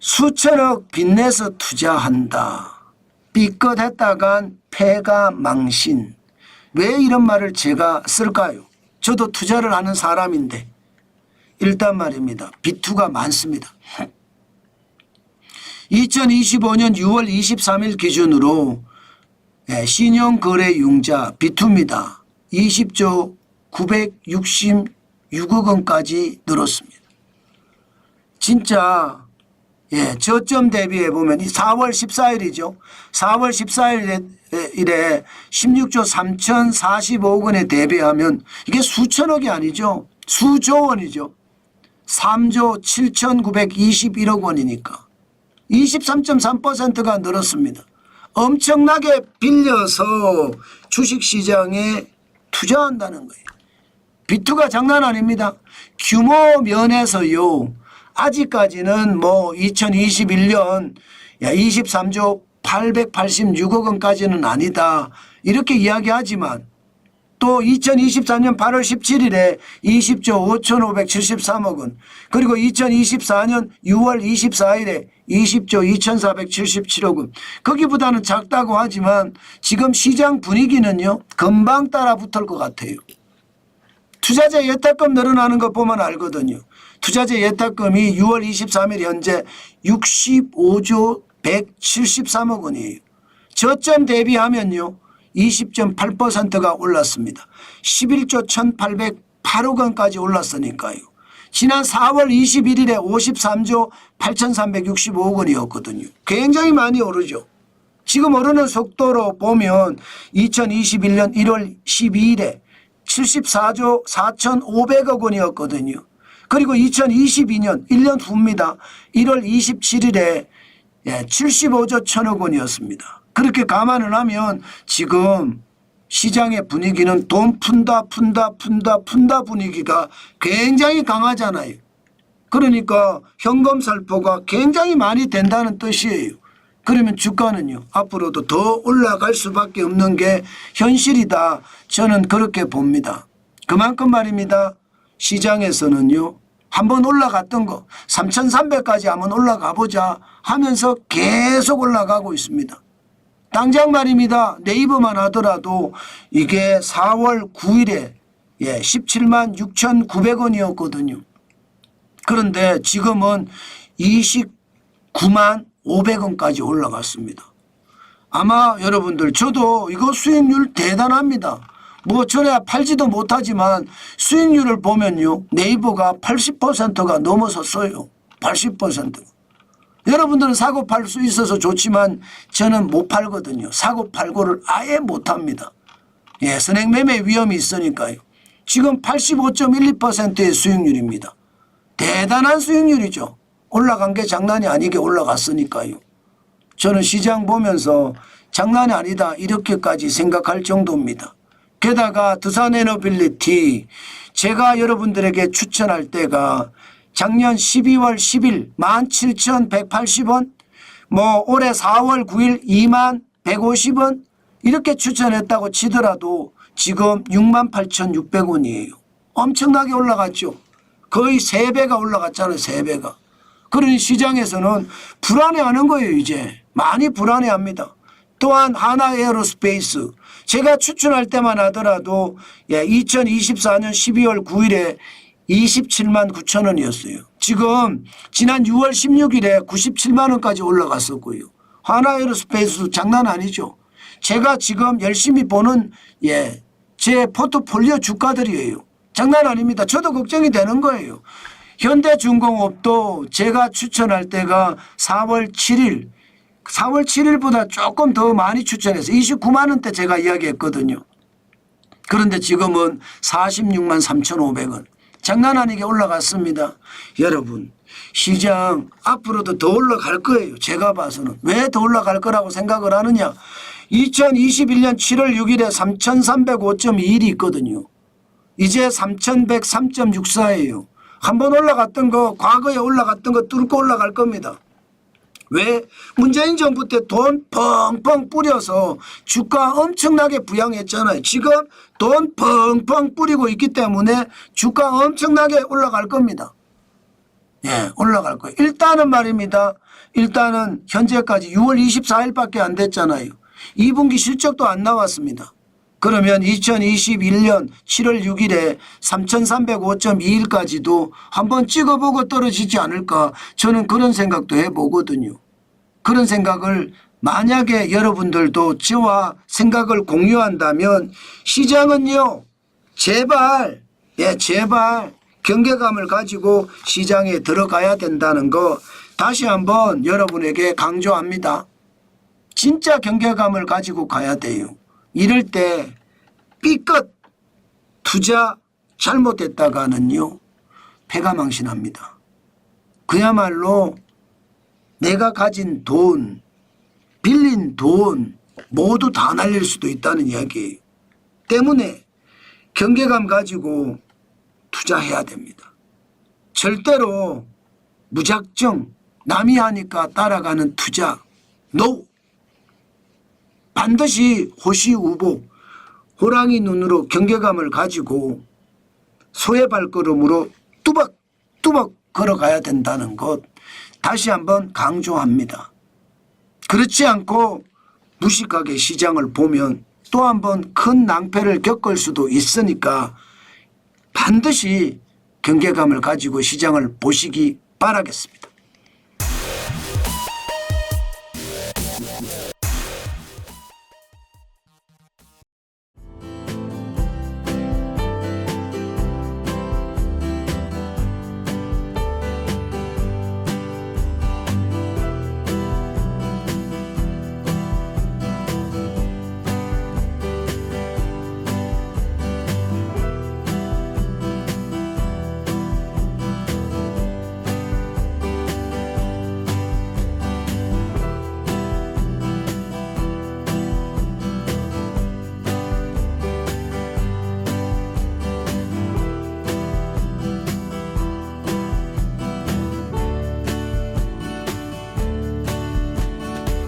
수천억 빚내서 투자한다. 삐끗했다간 패가 망신. 왜 이런 말을 제가 쓸까요? 저도 투자를 하는 사람인데 일단 말입니다. 비투가 많습니다. 2025년 6월 23일 기준으로 예, 신용거래융자 비투입니다. 20조 966억 원까지 늘었습니다. 진짜 예, 저점 대비해 보면 이 4월 14일이죠. 4월 14일에 16조 3,045억 원에 대비하면 이게 수천억이 아니죠. 수조 원이죠. 3조 7,921억 원이니까 23.3%가 늘었습니다. 엄청나게 빌려서 주식시장에 투자한다는 거예요. 비투가 장난 아닙니다. 규모 면에서요. 아직까지는 뭐 2021년 23조 886억 원까지는 아니다. 이렇게 이야기하지만 또 2024년 8월 17일에 20조 5,573억 원 그리고 2024년 6월 24일에 20조 2,477억 원 거기보다는 작다고 하지만 지금 시장 분위기는요 금방 따라 붙을 것 같아요. 투자자 예탁금 늘어나는 것 보면 알거든요. 투자자 예탁금이 6월 23일 현재 65조 173억 원이에요. 저점 대비하면요. 20.8%가 올랐습니다. 11조 1,808억 원까지 올랐으니까요. 지난 4월 21일에 53조 8,365억 원이었거든요. 굉장히 많이 오르죠. 지금 오르는 속도로 보면 2021년 1월 12일에 74조 4,500억 원이었거든요. 그리고 2022년 1년 후입니다. 1월 27일에 75조 1천억 원이었습니다. 그렇게 감안을 하면 지금 시장의 분위기는 돈 푼다 푼다 푼다 푼다 분위기가 굉장히 강하잖아요. 그러니까 현금 살포가 굉장히 많이 된다는 뜻이에요. 그러면 주가는요 앞으로도 더 올라갈 수밖에 없는 게 현실이다. 저는 그렇게 봅니다. 그만큼 말입니다. 시장에서는요 한번 올라갔던 거 3,300까지 한번 올라가 보자 하면서 계속 올라가고 있습니다. 당장 말입니다. 네이버만 하더라도 이게 4월 9일에 예, 17만 6,900원이었거든요. 그런데 지금은 29만 500원까지 올라갔습니다. 아마 여러분들 저도 이거 수익률 대단합니다. 뭐 저래야 팔지도 못하지만 수익률을 보면요. 네이버가 80%가 넘어섰어요. 80%. 여러분들은 사고 팔 수 있어서 좋지만 저는 못 팔거든요. 사고 팔고를 아예 못 합니다. 예, 선행 매매 위험이 있으니까요. 지금 85.12%의 수익률입니다. 대단한 수익률이죠. 올라간 게 장난이 아니게 올라갔으니까요. 저는 시장 보면서 장난이 아니다 이렇게까지 생각할 정도입니다. 게다가 두산 에너빌리티 제가 여러분들에게 추천할 때가 작년 12월 10일 17,180원 뭐 올해 4월 9일 2만 150원 이렇게 추천했다고 치더라도 지금 68,600원이에요. 엄청나게 올라갔죠. 거의 3배가 올라갔잖아요. 3배가. 그러니 시장에서는 불안해하는 거예요. 이제 많이 불안해합니다. 또한 하나 에어로스페이스 제가 추천할 때만 하더라도 예, 2024년 12월 9일에 27만 9천 원이었어요. 지금 지난 6월 16일에 97만 원까지 올라갔었고요. 하나 에어로스페이스 장난 아니죠. 제가 지금 열심히 보는 예, 제 포트폴리오 주가들이에요. 장난 아닙니다. 저도 걱정이 되는 거예요. 현대중공업도 제가 추천할 때가 4월 7일 4월 7일보다 조금 더 많이 추천해서 29만 원대 제가 이야기했거든요. 그런데 지금은 46만 3,500원. 장난 아니게 올라갔습니다. 여러분 시장 앞으로도 더 올라갈 거예요. 제가 봐서는. 왜 더 올라갈 거라고 생각을 하느냐. 2021년 7월 6일에 3,305.21이 있거든요. 이제 3,103.64예요. 한번 올라갔던 거 과거에 올라갔던 거 뚫고 올라갈 겁니다. 왜 문재인 정부 때 돈 펑펑 뿌려서 주가 엄청나게 부양했잖아요. 지금 돈 펑펑 뿌리고 있기 때문에 주가 엄청나게 올라갈 겁니다. 예, 올라갈 거예요. 일단은 말입니다. 일단은 현재까지 6월 24일밖에 안 됐잖아요. 2분기 실적도 안 나왔습니다. 그러면 2021년 7월 6일에 3,305.2일까지도 한번 찍어보고 떨어지지 않을까 저는 그런 생각도 해보거든요. 그런 생각을 만약에 여러분들도 저와 생각을 공유한다면 시장은요 제발 예 제발 경계감을 가지고 시장에 들어가야 된다는 거 다시 한번 여러분에게 강조합니다. 진짜 경계감을 가지고 가야 돼요. 이럴 때 삐끗 투자 잘못했다가는요 패가 망신합니다. 그야말로 내가 가진 돈, 빌린 돈 모두 다 날릴 수도 있다는 이야기예요. 때문에 경계감 가지고 투자해야 됩니다. 절대로 무작정 남이 하니까 따라가는 투자 노 반드시 호시우보 호랑이 눈으로 경계감을 가지고 소의 발걸음으로 뚜벅뚜벅 걸어가야 된다는 것 다시 한번 강조합니다. 그렇지 않고 무식하게 시장을 보면 또 한번 큰 낭패를 겪을 수도 있으니까 반드시 경계감을 가지고 시장을 보시기 바라겠습니다.